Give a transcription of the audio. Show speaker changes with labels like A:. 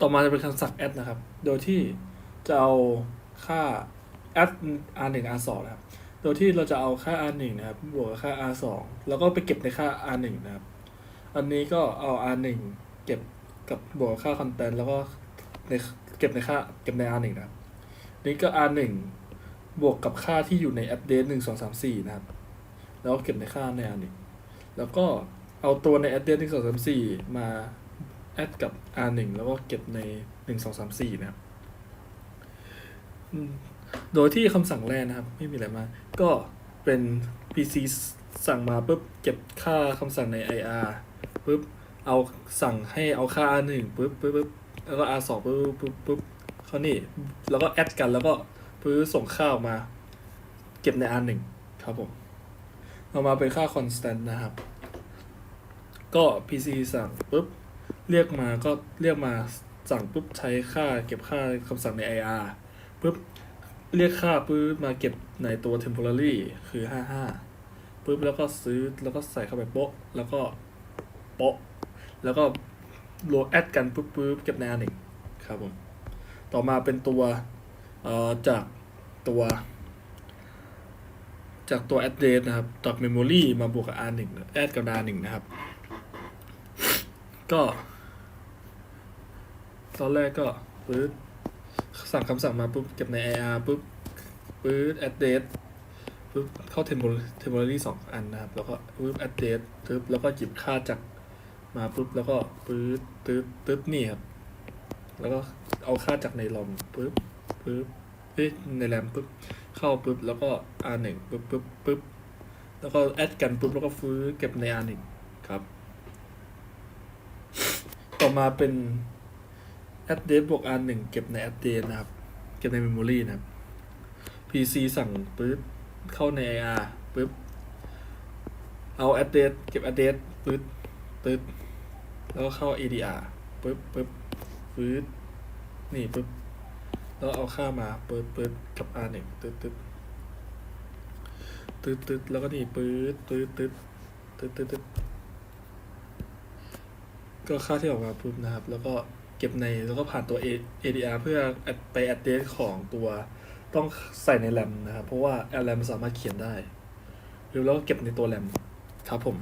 A: ต่อมาจะเป็นคำสั่ง add นะครับ โดยที่จะเอาค่า add r 1 r 2 นะครับ โดยที่เราจะเอาค่า r 1 นะครับ บวกกับค่า r 2 แล้วก็ไปเก็บในค่า r 1 นะครับ อันนี้ก็เอา r 1 เก็บกับบวกค่า constant แล้วก็ในเก็บในค่าเก็บใน r 1 นะครับ นี่ก็ r 1 บวกกับค่าที่อยู่ใน update 1 2 3 4 นะครับ แล้วก็เก็บในค่าใน r 1 แล้วก็เอาตัวใน update 1 2 3 4 มา แอดกับ R 1 แล้วก็เก็บใน 1 2 3 4 นะครับ โดยที่คำสั่งแรกนะครับ ไม่มีอะไรมากก็เป็น PC สั่งมาปุ๊บเก็บค่าคำสั่งใน IR ปุ๊บเอาสั่งให้เอาค่า R 1 ปุ๊บปุ๊บปุ๊บแล้วก็ R 2 ปุ๊บปุ๊บปุ๊บเขานี่ แล้วก็แอดกันแล้วก็ปุ๊บส่งค่าออกมา เก็บใน R 1 ครับผมเอามาเป็นค่า constant นะครับ ก็ PC สั่งปุ๊บ เรียกมาก็เรียกมาสั่งปุ๊บใช้ค่าเก็บค่าคำสั่งใน IR ปุ๊บเรียกค่าปุ๊บมาเก็บในตัว temporary คือ 55ปุ๊บแล้วก็ซื้อแล้วก็ใส่เข้าไปโป๊ะ แล้วก็โป๊ะ แล้วก็โหลดแอดกันปุ๊บปุ๊บเก็บใน R หนึ่งครับผม ต่อมาเป็นตัวเอ่อจากตัว จากตัว address นะครับจาก memory มาบวกกับ R หนึ่งแอดกับ R หนึ่งนะครับ ก็ ตอนแรกก็ปื๊ดสั่งคำสั่งมาปุ๊บเก็บใน IR ปุ๊บปื๊ด address ปุ๊บเข้า temporary สองอันนะครับ แล้วก็ปุ๊บ address ปุ๊บแล้วก็หยิบค่าจากมาปุ๊บแล้วก็ปื๊ดตึ๊ดตึ๊ดนี่ครับ แล้วก็เอาค่าจากในลอมปุ๊บปุ๊บเอ้ยในแรมปุ๊บเข้าปุ๊บแล้วก็ R หนึ่งปุ๊บปุ๊บปุ๊บแล้วก็แอดกันปุ๊บแล้วก็ฟื้นเก็บใน R หนึ่งครับ ต่อมาเป็น address บวก r 1เก็บใน address นะครับ เก็บใน memory นะครับ pc สั่งปุ๊บเข้าใน ir ปุ๊บเอา address เก็บ address ปุ๊บปุ๊บแล้วก็เข้า adr ปุ๊บปุ๊บปุ๊บนี่ปุ๊บแล้วเอาค่ามาปุ๊บปุ๊บกับ r 1ตึ๊ดตึ๊ดตึ๊ดตึ๊ดแล้วก็นี่ปุ๊บตึ๊ดตึ๊ดตึ๊ดตึ๊ดตึ๊ดก็ค่าที่ออกมาปุ๊บนะครับ แล้วก็ เก็บในแล้วก็ผ่านตัว ADR เพื่อไป address ของตัวต้องใส่ในแรมนะครับ เพราะว่าแรมสามารถเขียนได้ หรือแล้วก็เก็บในตัวแรมครับผม